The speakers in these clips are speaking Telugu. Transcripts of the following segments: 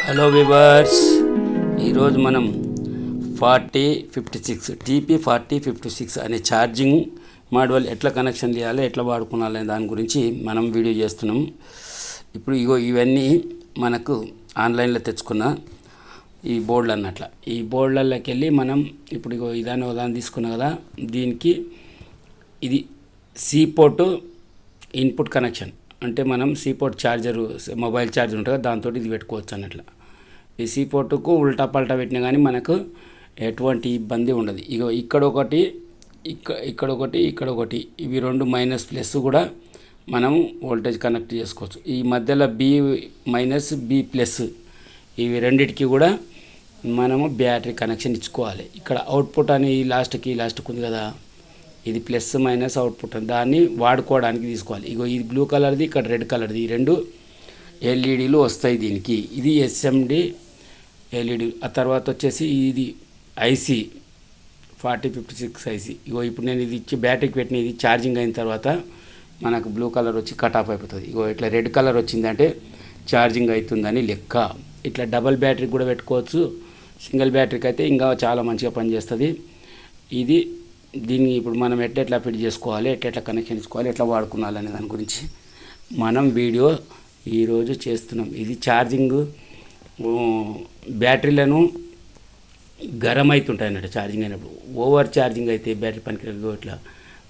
హలో వివర్స్ ఈరోజు మనం forty fifty six TP forty fifty six అనే ఛార్జింగ్ మాడ్యూల్ ఎట్లా కనెక్షన్ చేయాలి ఎట్లా వాడుకోవాలి అనే దాని గురించి మనం వీడియో చేస్తున్నాం. ఇప్పుడు ఇగో ఇవన్నీ మనకు ఆన్లైన్లో తెచ్చుకున్న ఈ బోర్డులు అన్నట్ల ఈ బోర్డులలోకి వెళ్ళి మనం ఇప్పుడు ఇగో ఇదాన్ని ఉదాహరణ తీసుకున్నాం కదా దీనికి ఇది సి పోర్టు ఇన్పుట్ కనెక్షన్ అంటే మనం C port charger charger mobile charger ఉంటుంది కదా దాంతో ఇది పెట్టుకోవచ్చు అన్నట్ల. ఈ సీపోర్టుకు ఉల్టా పల్టా పెట్టినా కానీ మనకు ఎటువంటి ఇబ్బంది ఉండదు. ఇక ఇక్కడ ఒకటి ఇక్కడ ఇక్కడ ఒకటి ఇక్కడ ఒకటి ఇవి రెండు మైనస్ ప్లస్ కూడా మనం వోల్టేజ్ కనెక్ట్ చేసుకోవచ్చు. ఈ మధ్యలో బి మైనస్ బి ప్లస్ ఇవి రెండిటికి కూడా మనము బ్యాటరీ కనెక్షన్ ఇచ్చుకోవాలి. ఇక్కడ అవుట్పుట్ అని లాస్ట్కి లాస్ట్కి ఉంది కదా. ఇది ప్లస్ మైనస్ అవుట్పుట్. దాన్ని వాడుకోవడానికి తీసుకోవాలి. ఇగో ఇది బ్లూ కలర్ది ఇక్కడ రెడ్ కలర్ది ఈ రెండు ఎల్ఈడీలు వస్తాయి దీనికి. ఇది ఎస్ఎండి ఎల్ఈడి. ఆ తర్వాత వచ్చేసి ఇది IC forty fifty six IC. ఇగో ఇప్పుడు నేను ఇది ఇచ్చి బ్యాటరీకి పెట్టిన ఇది ఛార్జింగ్ అయిన తర్వాత మనకు బ్లూ కలర్ వచ్చి కట్ ఆఫ్ అయిపోతుంది. ఇగో ఇట్లా రెడ్ కలర్ వచ్చిందంటే ఛార్జింగ్ అవుతుందని లెక్క. ఇట్లా డబల్ బ్యాటరీ కూడా పెట్టుకోవచ్చు. సింగిల్ బ్యాటరీకి అయితే ఇంకా చాలా మంచిగా పనిచేస్తుంది. ఇది దీన్ని ఇప్పుడు మనం ఎట్లా ఫిట్ చేసుకోవాలి ఎట్లా కనెక్షన్ ఇచ్చుకోవాలి ఎట్లా వాడుకోవాలి అనే దాని గురించి మనం వీడియో ఈరోజు చేస్తున్నాం. ఇది ఛార్జింగ్ బ్యాటరీలను గరం అవుతుంటాయి అన్నట్టు ఛార్జింగ్ అయినప్పుడు. ఓవర్ ఛార్జింగ్ అయితే బ్యాటరీ పనికి ఇట్లా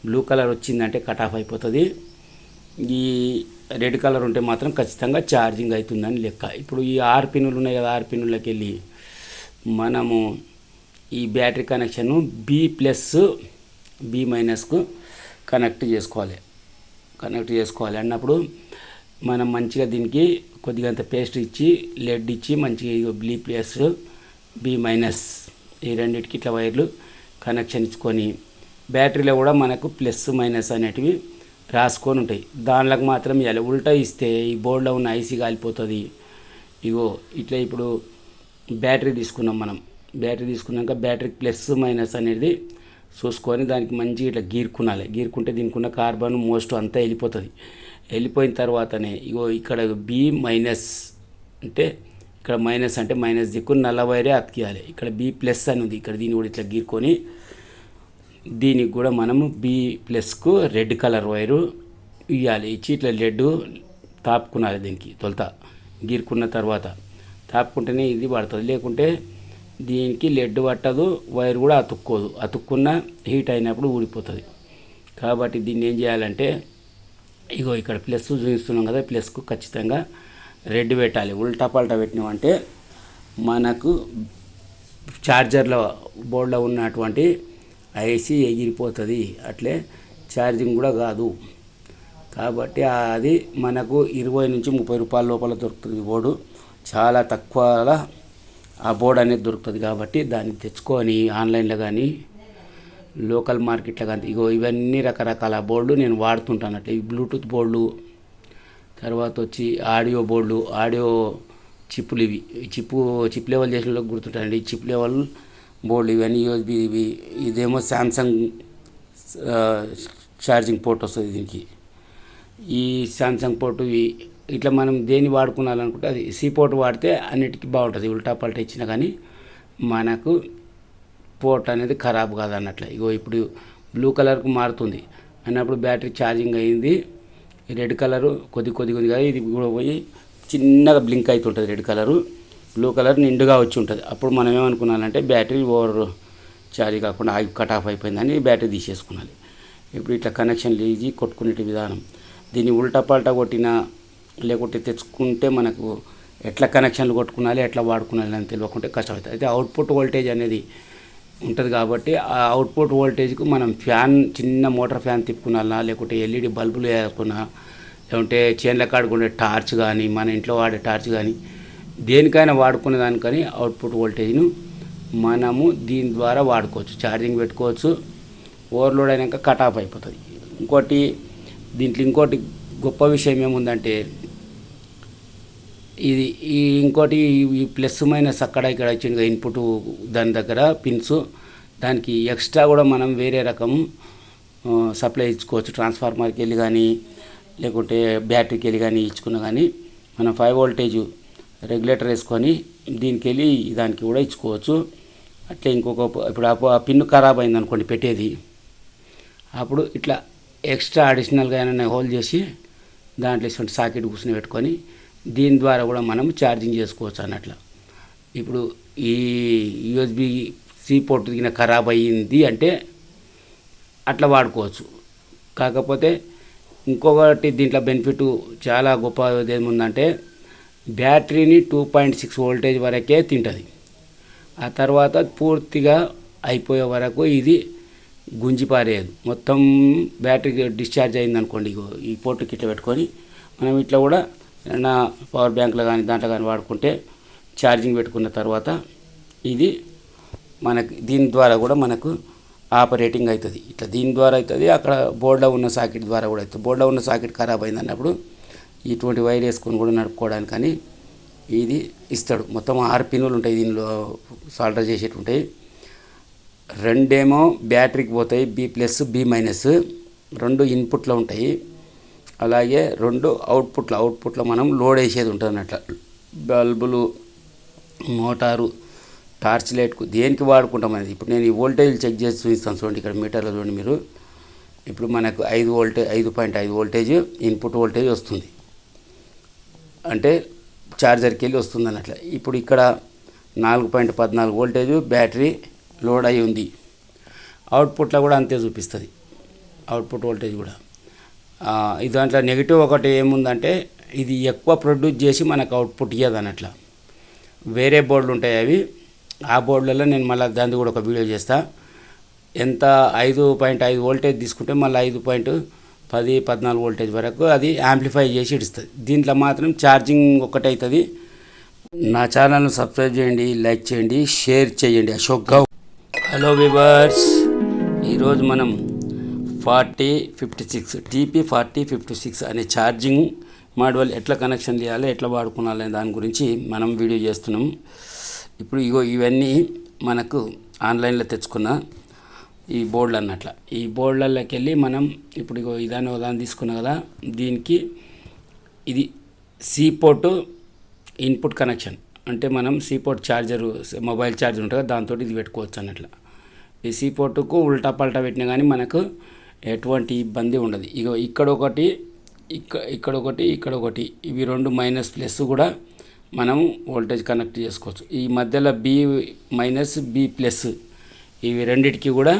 బ్లూ కలర్ వచ్చిందంటే కట్ ఆఫ్ అయిపోతుంది. ఈ రెడ్ కలర్ ఉంటే మాత్రం ఖచ్చితంగా ఛార్జింగ్ అవుతుందని లెక్క. ఇప్పుడు ఈ ఆరు పిన్నులు ఉన్నాయి కదా ఆరు పిన్నులకి వెళ్ళి మనము ఈ battery connection B plus B మైనస్కు connect చేసుకోవాలి. కనెక్ట్ చేసుకోవాలి. అన్నప్పుడు మనం మంచిగా దీనికి కొద్దిగా అంత పేస్ట్ ఇచ్చి లెడ్ ఇచ్చి మంచిగా ఇగో బి ప్లస్ బి మైనస్ ఈ రెండింటికి ఇట్లా వైర్లు కనెక్షన్ ఇచ్చుకొని బ్యాటరీలో కూడా మనకు ప్లస్ మైనస్ అనేటివి రాసుకొని ఉంటాయి. దానిలోకి మాత్రం ఇవ్వాలి. ఉల్టా ఇస్తే ఈ బోర్డులో ఉన్న ఐసీ కాలిపోతుంది. ఇగో ఇట్లా ఇప్పుడు బ్యాటరీ తీసుకున్నాం మనం. బ్యాటరీ తీసుకున్నాక బ్యాటరీ ప్లస్ మైనస్ అనేది చూసుకొని దానికి మంచి ఇట్లా గీరుకునాలి గీరుకుంటే దీనికి ఉన్న కార్బన్ మోస్ట్ అంతా వెళ్ళిపోతుంది. వెళ్ళిపోయిన తర్వాతనే ఇగో ఇక్కడ బి మైనస్ అంటే ఇక్కడ మైనస్ అంటే మైనస్ దిక్కు నల్ల వైరే అతికియాలి. ఇక్కడ బి ప్లస్ అని ఉంది. ఇక్కడ దీన్ని కూడా ఇట్లా గీరుకొని దీనికి కూడా మనము బి ప్లస్కు రెడ్ కలర్ వైరు ఇవ్వాలి ఇచ్చి ఇట్లా రెడ్ తాపుకునాలి దీనికి తొలత. గీరుకున్న తర్వాత తాపుకుంటేనే ఇది పడుతుంది. లేకుంటే దీనికి లెడ్ పట్టదు వైర్ కూడా అతుక్కోదు. అతుక్కున్న హీట్ అయినప్పుడు ఊడిపోతుంది. కాబట్టి దీన్ని ఏం చేయాలంటే ఇగో ఇక్కడ ప్లస్ చూపిస్తున్నాం కదా ప్లస్కు ఖచ్చితంగా రెడ్ పెట్టాలి. ఉల్టా పల్టా పెట్టినామంటే మనకు ఛార్జర్లో బోర్డులో ఉన్నటువంటి ఐసీ ఎగిరిపోతుంది. అట్లే ఛార్జింగ్ కూడా కాదు. కాబట్టి అది మనకు ఇరవై నుంచి ముప్పై రూపాయల లోపల దొరుకుతుంది బోర్డు. చాలా తక్కువ ఆ బోర్డు అనేది దొరుకుతుంది కాబట్టి దాన్ని తెచ్చుకొని ఆన్లైన్లో కానీ లోకల్ మార్కెట్లో కానీ ఇగో ఇవన్నీ రకరకాల బోర్డులు నేను వాడుతుంటాను అట్లా ఈ బ్లూటూత్ బోర్డులు తర్వాత వచ్చి ఆడియో బోర్డులు ఆడియో చిప్పులు ఇవి. ఈ చిప్పు చిప్ లెవెల్ చేసిన వాళ్ళకి గుర్తుంటాయండి. ఈ చిప్ లెవెల్ బోర్డులు ఇవన్నీ యూఎస్బి ఇవి ఇదేమో శాంసంగ్ ఛార్జింగ్ పోర్ట్ వస్తుంది దీనికి. ఈ శాంసంగ్ పోర్టు ఇవి ఇట్లా మనం దేన్ని వాడుకున్నాలనుకుంటే అది సీపోర్ట్ వాడితే అన్నిటికీ బాగుంటుంది. ఉల్టా పల్టా ఇచ్చినా కానీ మనకు పోర్ట్ అనేది ఖరాబ్ కాదు అన్నట్లు ఇగో ఇప్పుడు బ్లూ కలర్కు మారుతుంది. అన్నప్పుడు బ్యాటరీ ఛార్జింగ్ అయింది. రెడ్ కలరు కొద్ది కొద్ది కొద్దిగా ఇది కూడా పోయి చిన్నగా బ్లింక్ అవుతుంటుంది రెడ్ కలరు. బ్లూ కలర్ నిండుగా వచ్చి ఉంటుంది అప్పుడు మనం ఏమనుకున్నానంటే బ్యాటరీ ఓవర్ ఛార్జ్ కాకుండా ఆగి కట్ ఆఫ్ అయిపోయిందని బ్యాటరీ తీసేసుకున్నది ఇప్పుడు ఇట్లా కనెక్షన్ ఈజీ కొట్టుకునే విధానం. దీన్ని ఉల్టా పల్టా కొట్టినా లేకుంటే తెచ్చుకుంటే మనకు ఎట్లా కనెక్షన్లు కొట్టుకునాలి ఎట్లా వాడుకునాలి అని తెలియకుంటే కష్టమవుతుంది. అయితే అవుట్పుట్ వోల్టేజ్ అనేది ఉంటుంది కాబట్టి ఆ అవుట్పుట్ వోల్టేజ్కు మనం ఫ్యాన్ చిన్న మోటార్ ఫ్యాన్ తిప్పుకున్నా లేకుంటే ఎల్ఈడి బల్బులు వేసుకున్నా లేకుంటే చేన్ల కాడుకునే టార్చ్ కానీ మన ఇంట్లో వాడే టార్చ్ కానీ దేనికైనా వాడుకునే దానికని అవుట్పుట్ వోల్టేజ్ను మనము దీని ద్వారా వాడుకోవచ్చు. ఛార్జింగ్ పెట్టుకోవచ్చు. ఓవర్లోడ్ అయినాక కట్ ఆఫ్ అయిపోతుంది. ఇంకోటి దీంట్లో ఇంకోటి గొప్ప విషయం ఏముందంటే ఇది ఈ ఇంకోటి ఈ ప్లస్ మైనస్ అక్కడ ఇక్కడ వచ్చింది ఇన్పుట్ దాని దగ్గర పిన్స్. దానికి ఎక్స్ట్రా కూడా మనం వేరే రకం సప్లై ఇచ్చుకోవచ్చు. ట్రాన్స్ఫార్మర్కి వెళ్ళి కానీ లేకుంటే బ్యాటరీకి వెళ్ళి కానీ ఇచ్చుకున్నా కానీ మనం ఫైవ్ వోల్టేజ్ రెగ్యులేటర్ వేసుకొని దీనికి వెళ్ళి దానికి కూడా ఇచ్చుకోవచ్చు. అట్లా ఇంకొక ఇప్పుడు ఆ పిన్ ఆ పిన్ను ఖరాబ్ అయింది అనుకోండి పెట్టేది. అప్పుడు ఇట్లా ఎక్స్ట్రా అడిషనల్గా ఏమైనా హోల్ చేసి దాంట్లో ఇటువంటి సాకెట్ కూర్చుని పెట్టుకొని దీని ద్వారా కూడా మనం ఛార్జింగ్ చేసుకోవచ్చు అన్నట్లు. ఇప్పుడు ఈ యూఎస్బి సి పోర్ట్ దిగిన ఖరాబ్ అయ్యింది అంటే అట్లా వాడుకోవచ్చు. కాకపోతే ఇంకొకటి దీంట్లో బెనిఫిట్ చాలా గొప్ప ఏముందంటే బ్యాటరీని టూ పాయింట్ సిక్స్ వోల్టేజ్ వరకే తింటుంది. ఆ తర్వాత పూర్తిగా అయిపోయే వరకు ఇది గుంజి పారేయదు మొత్తం బ్యాటరీ డిశ్చార్జ్ అయింది అనుకోండి ఇగో ఈ పోర్టు ఇట్లా పెట్టుకొని మనం ఇట్లా కూడా ఏదైనా పవర్ బ్యాంక్లో కానీ దాంట్లో కానీ వాడుకుంటే ఛార్జింగ్ పెట్టుకున్న తర్వాత ఇది మనకి దీని ద్వారా కూడా మనకు ఆపరేటింగ్ అవుతుంది. ఇట్లా దీని ద్వారా అవుతుంది అక్కడ బోర్డులో ఉన్న సాకెట్ ద్వారా కూడా అవుతుంది. బోర్డులో ఉన్న సాకెట్ ఖరాబ్ అయింది అన్నప్పుడు ఇటువంటి వైర్ వేసుకొని కూడా నడుపుకోవడానికి కానీ ఇది ఇస్తాడు. మొత్తం ఆరు పిన్నులు ఉంటాయి దీనిలో సాల్డర్ చేసేటి ఉంటాయి రెండేమో బ్యాటరీకి పోతాయి బి ప్లస్ బి మైనస్ రెండు ఇన్పుట్లో ఉంటాయి. అలాగే రెండు అవుట్పుట్లో అవుట్పుట్లో మనం లోడ్ వేసేది ఉంటుంది అన్నట్ల బల్బులు మోటారు టార్చ్ లైట్కు దేనికి వాడుకుంటాం అనేది. ఇప్పుడు నేను ఈ వోల్టేజ్ చెక్ చేసి చూపిస్తాను చూడండి ఇక్కడ మీటర్లో చూడండి మీరు. ఇప్పుడు మనకు ఐదు వోల్టేజ్ ఐదు పాయింట్ ఐదు వోల్టేజ్ ఇన్పుట్ వోల్టేజ్ వస్తుంది. అంటే ఛార్జర్కి వెళ్ళి వస్తుంది అన్నట్లు. ఇప్పుడు ఇక్కడ నాలుగు పాయింట్ పద్నాలుగు వోల్టేజ్ బ్యాటరీ లోడ్ అయి ఉంది. అవుట్పుట్లో కూడా అంతే చూపిస్తుంది. అవుట్పుట్ వోల్టేజ్ కూడా. ఇది దాంట్లో నెగిటివ్ ఒకటి ఏముందంటే ఇది ఎక్కువ ప్రొడ్యూస్ చేసి మనకు అవుట్పుట్ ఇవ్వదు అన్నట్ల. వేరే బోర్డులు ఉంటాయి అవి. ఆ బోర్డులలో నేను మళ్ళీ దాన్ని కూడా ఒక వీడియో చేస్తా. ఎంత ఐదు పాయింట్ ఐదు వోల్టేజ్ తీసుకుంటే మళ్ళీ ఐదు పాయింట్ పది పద్నాలుగు వోల్టేజ్ వరకు అది యాంప్లిఫై చేసి ఇస్తుంది దీంట్లో మాత్రం ఛార్జింగ్ ఒకటి అవుతుంది నా ఛానల్ను సబ్స్క్రైబ్ చేయండి లైక్ చేయండి షేర్ చేయండి. అశోక్ గౌ హలో వివర్స్ ఈరోజు మనం forty fifty six TP forty fifty six అనే ఛార్జింగ్ మాడ్యూల్ ఎట్లా కనెక్షన్ చేయాలి ఎట్లా వాడుకోవాలి దాని గురించి మనం వీడియో చేస్తున్నాం. ఇప్పుడు ఇగో ఇవన్నీ మనకు ఆన్లైన్లో తెచ్చుకున్న ఈ బోర్డులు అన్నట్ల ఈ బోర్డులలోకి వెళ్ళి మనం ఇప్పుడు ఇగో ఇదాన్ని ఉదాహరణ తీసుకున్నాం కదా దీనికి ఇది సి పోర్టు ఇన్పుట్ కనెక్షన్. అంటే మనం సీపోర్ట్ ఛార్జరు మొబైల్ ఛార్జర్ ఉంటుంది కదా దాంతో ఇది పెట్టుకోవచ్చు అన్నట్ల. ఈ పోర్టుకు ఉల్టా పల్టా పెట్టినా కానీ మనకు ఎటువంటి ఇబ్బంది ఉండదు. ఇగో ఇక్కడ ఒకటి ఇక్కడ ఇక్కడ ఒకటి ఇక్కడ ఒకటి ఇవి రెండు మైనస్ ప్లస్ కూడా మనం వోల్టేజ్ కనెక్ట్ చేసుకోవచ్చు. ఈ మధ్యలో బి మైనస్ బి ప్లస్ ఇవి రెండిటికి కూడా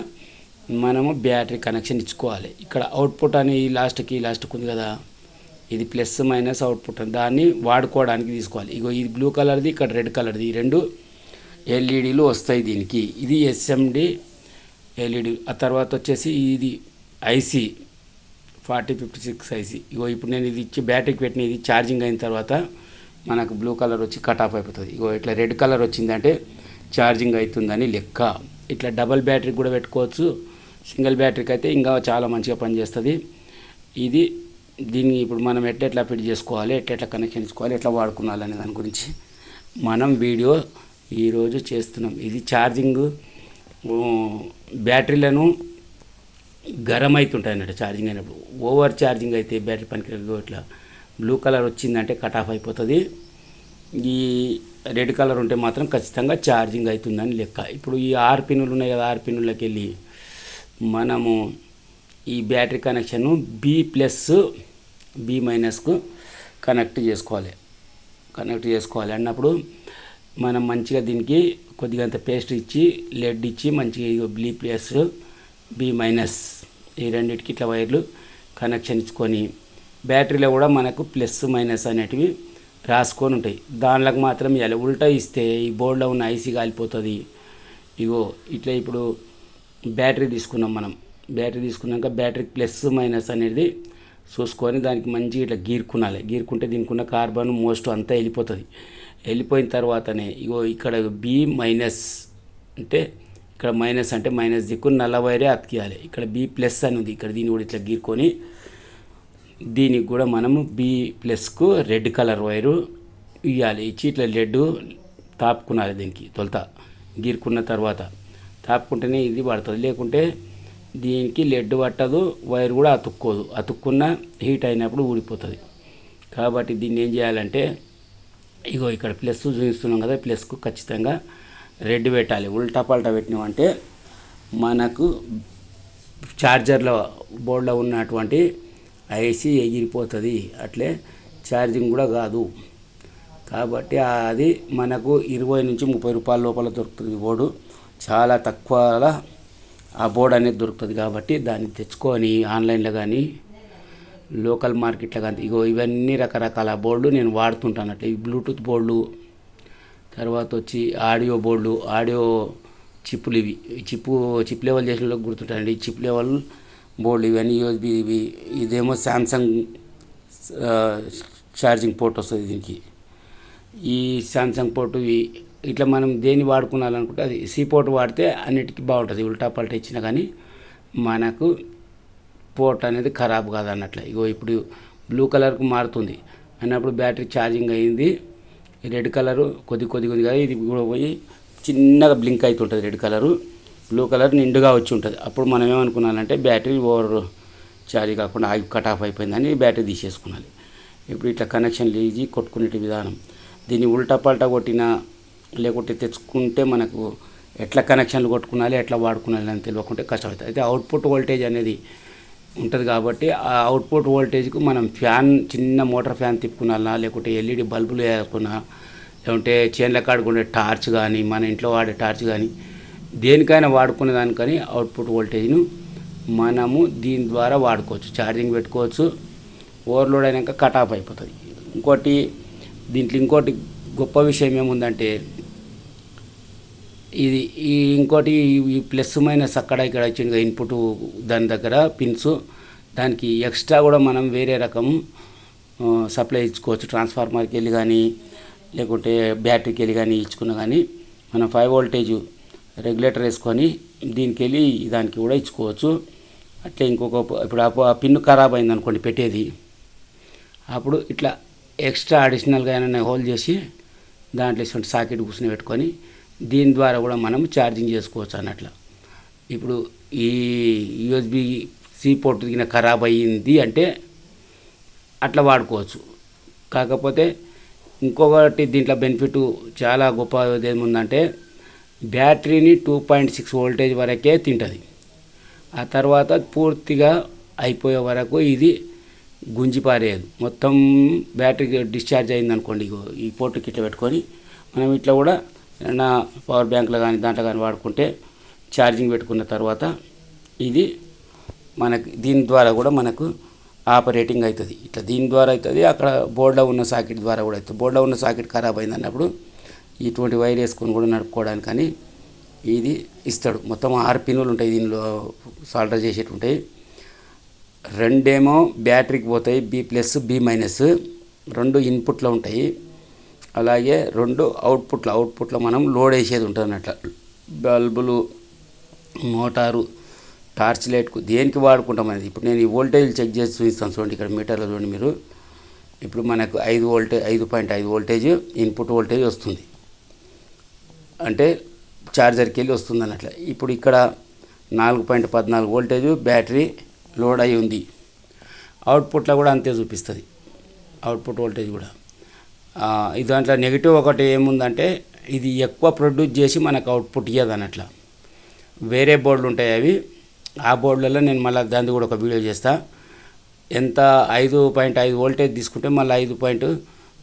మనము బ్యాటరీ కనెక్షన్ ఇచ్చుకోవాలి. ఇక్కడ అవుట్పుట్ అని ఈ లాస్ట్కి లాస్ట్కి ఉంది కదా. ఇది ప్లస్ మైనస్ అవుట్పుట్. అని దాన్ని వాడుకోవడానికి తీసుకోవాలి. ఇగో ఇది బ్లూ కలర్ది ఇక్కడ రెడ్ కలర్ది. ఈ రెండు ఎల్ఈడీలు వస్తాయి దీనికి. ఇది ఎస్ఎండి ఎల్ఈడి ఆ తర్వాత వచ్చేసి ఇది IC forty fifty six IC. ఇగో ఇప్పుడు నేను ఇది ఇచ్చి బ్యాటరీకి పెట్టిన ఇది ఛార్జింగ్ అయిన తర్వాత మనకు బ్లూ కలర్ వచ్చి కట్ ఆఫ్ అయిపోతుంది. ఇగో ఇట్లా రెడ్ కలర్ వచ్చిందంటే ఛార్జింగ్ అవుతుందని లెక్క. ఇట్లా డబల్ బ్యాటరీ కూడా పెట్టుకోవచ్చు. సింగిల్ బ్యాటరీకి అయితే ఇంకా చాలా మంచిగా పనిచేస్తుంది. ఇది దీన్ని ఇప్పుడు మనం ఎట్లా ఎట్లా ఫిట్ చేసుకోవాలి ఎట్లా ఎట్లా కనెక్షన్ ఇచ్చుకోవాలి ఎట్లా వాడుకోవాలి అనే దాని గురించి మనం వీడియో ఈరోజు చేస్తున్నాం. ఇది ఛార్జింగ్ బ్యాటరీలను గరం అవుతుంటాయి అన్నట్టు ఛార్జింగ్ అయినప్పుడు. ఓవర్ ఛార్జింగ్ అయితే బ్యాటరీ పనికి ఇట్లా బ్లూ కలర్ వచ్చిందంటే కట్ ఆఫ్ అయిపోతుంది. ఈ రెడ్ కలర్ ఉంటే మాత్రం ఖచ్చితంగా ఛార్జింగ్ అవుతుందని లెక్క. ఇప్పుడు ఈ ఆరు పిన్నులు ఉన్నాయి కదా ఆరు పిన్నులకి వెళ్ళి మనము ఈ battery connection B plus B మైనస్కు connect చేసుకోవాలి. కనెక్ట్ చేసుకోవాలి అన్నప్పుడు మనం మంచిగా దీనికి కొద్దిగా అంత పేస్ట్ ఇచ్చి లెడ్ ఇచ్చి మంచిగా ఇగో ప్లస్ బి మైనస్ ఈ రెండింటికి ఇట్లా వైర్లు కనెక్షన్ ఇచ్చుకొని బ్యాటరీలో కూడా మనకు ప్లస్ మైనస్ అనేటివి రాసుకొని ఉంటాయి. దానిలోకి మాత్రం ఇలా ఉల్టా ఇస్తే ఈ బోర్డులో ఉన్న ఐసీ కాలిపోతుంది. ఇగో ఇట్లా ఇప్పుడు బ్యాటరీ తీసుకున్నాం మనం. బ్యాటరీ తీసుకున్నాక బ్యాటరీ ప్లస్ మైనస్ అనేది చూసుకొని దానికి మంచిగా ఇట్లా గీరుకునాలి. గీరుకుంటే దీనికి ఉన్న కార్బన్ మోస్ట్ అంతా వెళ్ళిపోతుంది. వెళ్ళిపోయిన తర్వాతనే ఇగో ఇక్కడ బి మైనస్ అంటే ఇక్కడ మైనస్ అంటే మైనస్ దిక్కు నల్ల వైరే అతికియాలి. ఇక్కడ బి ప్లస్ అని ఉంది. ఇక్కడ దీన్ని కూడా ఇట్లా గీరుకొని దీనికి కూడా మనము బి ప్లస్కు రెడ్ కలర్ వైరు ఇవ్వాలి ఇచ్చి ఇట్లా రెడ్ తాపుకునాలి దీనికి తొలత. గీరుకున్న తర్వాత తాపుకుంటేనే ఇది పడుతుంది. లేకుంటే దీనికి లెడ్ పట్టదు వైర్ కూడా అతుక్కోదు. అతుక్కున్న హీట్ అయినప్పుడు ఊడిపోతుంది. కాబట్టి దీన్ని ఏం చేయాలంటే ఇగో ఇక్కడ ప్లస్ చూపిస్తున్నాం కదా ప్లస్కు ఖచ్చితంగా రెడ్ పెట్టాలి. ఉల్టా పల్టా పెట్టినామంటే మనకు ఛార్జర్లో బోర్డులో ఉన్నటువంటి ఐసి ఎగిరిపోతుంది. అట్లే ఛార్జింగ్ కూడా కాదు. కాబట్టి అది మనకు ఇరవై నుంచి ముప్పై రూపాయల లోపల దొరుకుతుంది బోర్డు. చాలా తక్కువలో ఆ బోర్డు అనేది దొరుకుతుంది కాబట్టి దాన్ని తెచ్చుకొని ఆన్లైన్లో కానీ లోకల్ మార్కెట్లో కానీ ఇగో ఇవన్నీ రకరకాల బోర్డులు నేను వాడుతుంటాను. అట్లా ఈ బ్లూటూత్ బోర్డులు తర్వాత వచ్చి ఆడియో బోర్డులు ఆడియో చిప్పులు ఇవి. ఈ చిప్పు చిప్ లెవెల్ చేసిన వాళ్ళకి గుర్తుంటాయండి. ఈ చిప్ లెవెల్ బోర్డులు ఇవన్నీ యూఎస్బి ఇవి ఇదేమో శాంసంగ్ ఛార్జింగ్ పోర్ట్ వస్తుంది దీనికి. ఈ శాంసంగ్ పోర్టు ఇవి. ఇట్లా మనం దేన్ని వాడుకోవాలనుకుంటే అది సీ పోర్ట్ వాడితే అన్నిటికీ బాగుంటుంది. ఉల్టా పల్టా ఇచ్చినా కానీ మనకు పోర్ట్ అనేది ఖరాబ్ కాదు అన్నట్లు ఇగో ఇప్పుడు బ్లూ కలర్కు మారుతుంది. అన్నప్పుడు బ్యాటరీ ఛార్జింగ్ అయింది. రెడ్ కలరు కొద్ది కొద్ది కొద్దిగా ఇది కూడా పోయి చిన్నగా బ్లింక్ అవుతుంటుంది రెడ్ కలరు. బ్లూ కలర్ నిండుగా వచ్చి ఉంటుంది అప్పుడు మనం ఏమనుకున్నానంటే బ్యాటరీ ఓవర్ ఛార్జ్ కాకుండా ఆగి కట్ ఆఫ్ అయిపోయిందని బ్యాటరీ తీసేసుకున్నాలి ఇప్పుడు ఇట్లా కనెక్షన్ లేజీ కొట్టుకునే విధానం. దీన్ని ఉల్టా పల్టా కొట్టినా లేకుంటే తెచ్చుకుంటే మనకు ఎట్లా కనెక్షన్లు కొట్టుకునాలి ఎట్లా వాడుకునాలి అని తెలియకుంటే కష్టమవుతుంది. అయితే అవుట్పుట్ వోల్టేజ్ అనేది ఉంటుంది కాబట్టి ఆ అవుట్పుట్ వోల్టేజ్కు మనం ఫ్యాన్ చిన్న మోటార్ ఫ్యాన్ తిప్పుకున్నా లేకుంటే ఎల్ఈడి బల్బులు వేసుకున్నా లేకుంటే చేన్ల కాడుకునే టార్చ్ కానీ మన ఇంట్లో వాడే టార్చ్ కానీ దేనికైనా వాడుకునే దానికని అవుట్పుట్ వోల్టేజ్ను మనము దీని ద్వారా వాడుకోవచ్చు. ఛార్జింగ్ పెట్టుకోవచ్చు. ఓవర్లోడ్ అయినాక కట్ ఆఫ్ అయిపోతుంది. ఇంకోటి దీంట్లో ఇంకోటి గొప్ప విషయం ఏముందంటే ఇది ఈ ఇంకోటి ఈ ప్లస్ మైనస్ అక్కడ ఇక్కడ వచ్చింది ఇన్పుట్ దాని దగ్గర పిన్స్. దానికి ఎక్స్ట్రా కూడా మనం వేరే రకం సప్లై ఇచ్చుకోవచ్చు. ట్రాన్స్ఫార్మర్కి వెళ్ళి కానీ లేకుంటే బ్యాటరీకి వెళ్ళి కానీ ఇచ్చుకున్నా కానీ మనం ఫైవ్ వోల్టేజ్ రెగ్యులేటర్ వేసుకొని దీనికి వెళ్ళి దానికి కూడా ఇచ్చుకోవచ్చు. అట్లే ఇంకొక ఇప్పుడు ఆ- పిన్ను పిన్ ఖరాబ్ అయింది అనుకోండి పెట్టేది. అప్పుడు ఇట్లా ఎక్స్ట్రా అడిషనల్గా ఏమైనా హోల్ చేసి దాంట్లో ఇటువంటి సాకెట్ కూర్చుని పెట్టుకొని దీని ద్వారా కూడా మనం ఛార్జింగ్ చేసుకోవచ్చు అన్నట్ల. ఇప్పుడు ఈ యూఎస్బి సి పోర్ట్ దిగిన ఖరాబ్ అయ్యింది అంటే అట్లా వాడుకోవచ్చు. కాకపోతే ఇంకొకటి దీంట్లో బెనిఫిట్ చాలా గొప్ప ఏముందంటే బ్యాటరీని టూ పాయింట్ సిక్స్ వోల్టేజ్ వరకే తింటుంది. ఆ తర్వాత పూర్తిగా అయిపోయే వరకు ఇది గుంజిపారేయదు. మొత్తం బ్యాటరీ డిశ్చార్జ్ అయింది అనుకోండి ఈ పోర్టుకి ఇట్లా పెట్టుకొని మనం ఇట్లా కూడా ఏదైనా పవర్ బ్యాంక్లో కానీ దాంట్లో కానీ వాడుకుంటే ఛార్జింగ్ పెట్టుకున్న తర్వాత ఇది మనకి దీని ద్వారా కూడా మనకు ఆపరేటింగ్ అవుతుంది. ఇట్లా దీని ద్వారా అవుతుంది అక్కడ బోర్డులో ఉన్న సాకెట్ ద్వారా కూడా అవుతుంది. బోర్డులో ఉన్న సాకెట్ ఖరాబ్ అయింది అన్నప్పుడు ఇటువంటి వైర్ వేసుకొని కూడా నడుపుకోవడానికి కానీ ఇది ఇస్తాడు. మొత్తం ఆరు పిన్నులు ఉంటాయి దీనిలో సాల్డర్ చేసేటి ఉంటాయి రెండేమో బ్యాటరీకి పోతాయి బి ప్లస్ బి మైనస్ రెండు ఇన్పుట్లో ఉంటాయి. అలాగే రెండు అవుట్పుట్లో అవుట్పుట్లో మనం లోడ్ వేసేది ఉంటుంది అట్లా బల్బులు మోటారు టార్చ్ లైట్కు దేనికి వాడుకుంటాం అనేది. ఇప్పుడు నేను ఈ వోల్టేజ్ చెక్ చేసి చూపిస్తాను చూడండి ఇక్కడ మీటర్లో చూడండి మీరు. ఇప్పుడు మనకు ఐదు వోల్టేజ్ ఐదు పాయింట్ ఐదు వోల్టేజ్ ఇన్పుట్ వోల్టేజ్ వస్తుంది. అంటే ఛార్జర్కి వెళ్ళి వస్తుంది అన్నట్ల ఇప్పుడు ఇక్కడ నాలుగు పాయింట్ పద్నాలుగు వోల్టేజ్ బ్యాటరీ లోడ్ అయి ఉంది. అవుట్పుట్లో కూడా అంతే చూపిస్తుంది. అవుట్పుట్ వోల్టేజ్ కూడా. దాంట్లో నెగిటివ్ ఒకటి ఏముందంటే ఇది ఎక్కువ ప్రొడ్యూస్ చేసి మనకు అవుట్పుట్ ఇవ్వదు అన్నట్ల. వేరే బోర్డులు ఉంటాయి అవి. ఆ బోర్డులలో నేను మళ్ళీ దాన్ని కూడా ఒక వీడియో చేస్తా. ఎంత ఐదు పాయింట్ ఐదు వోల్టేజ్ తీసుకుంటే మళ్ళీ ఐదు పాయింట్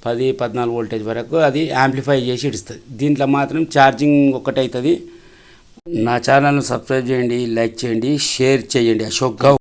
పది పద్నాలుగు వోల్టేజ్ వరకు అది యాంప్లిఫై చేసి ఇడుస్తుంది. దీంట్లో మాత్రం ఛార్జింగ్ ఒకటి అవుతుంది నా ఛానల్ను సబ్స్క్రైబ్ చేయండి లైక్ చేయండి షేర్ చేయండి. అశోక్ గౌ